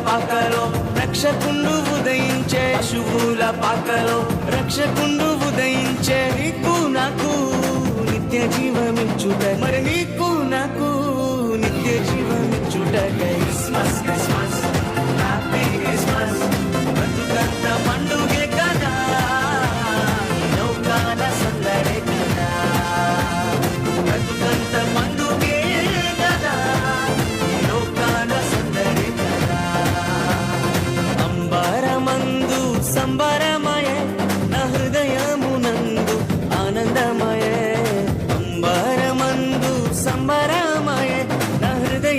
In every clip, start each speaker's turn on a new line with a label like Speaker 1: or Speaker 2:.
Speaker 1: పాకలో రక్షకుండు ఉదయించే శుభుల పాకలో రక్షకుండు ఉదయించే నీకు నాకు నిత్య జీవమిచ్చుట మరి నీ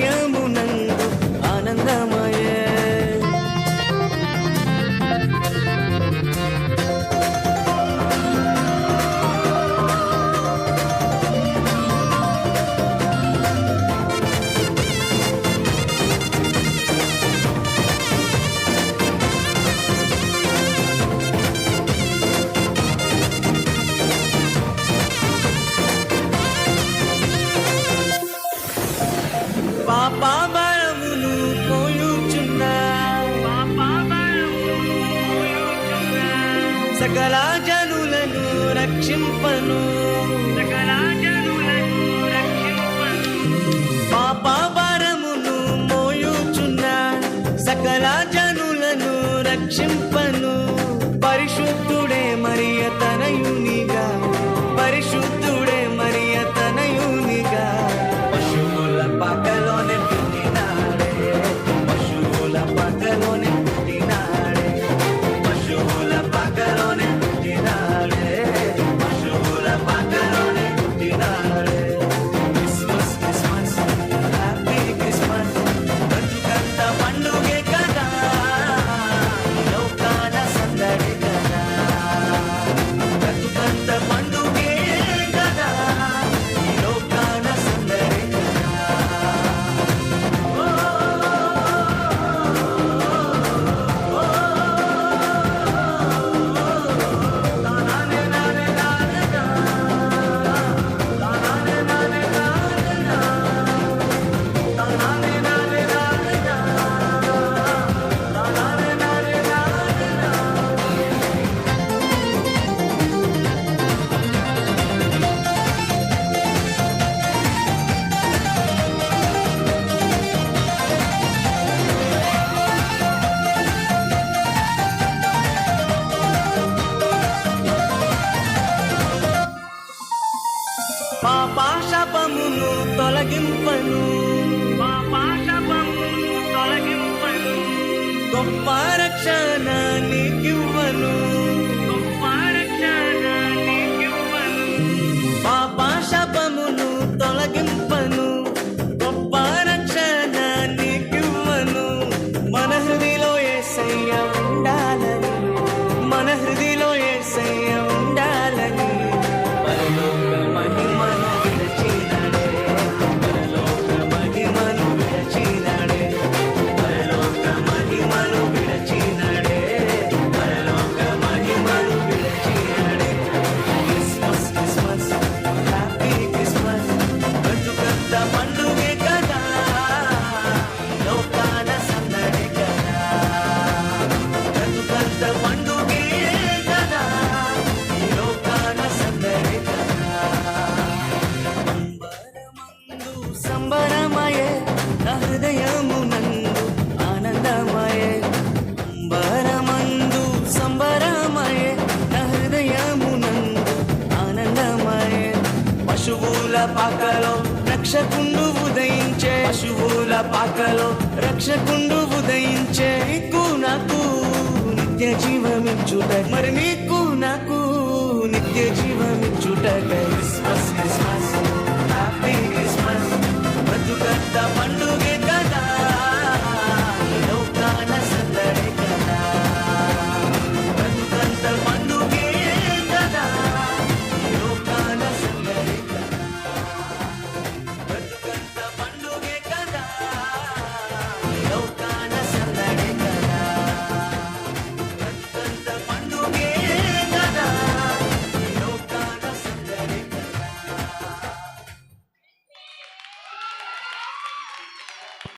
Speaker 1: am సకల జనులను రక్షింపను. పాపాభారమును మోయుచున్న సకల జనులను రక్షింప తొలగింపను. మా పాశపము తొలగింపను. గొప్ప రక్షణ పాకలో రక్షకుండు ఉదయించే పశువుల పాకలో రక్షకుండు ఉదయించే నాకు నిత్య జీవమిచ్చుట మరి మీకు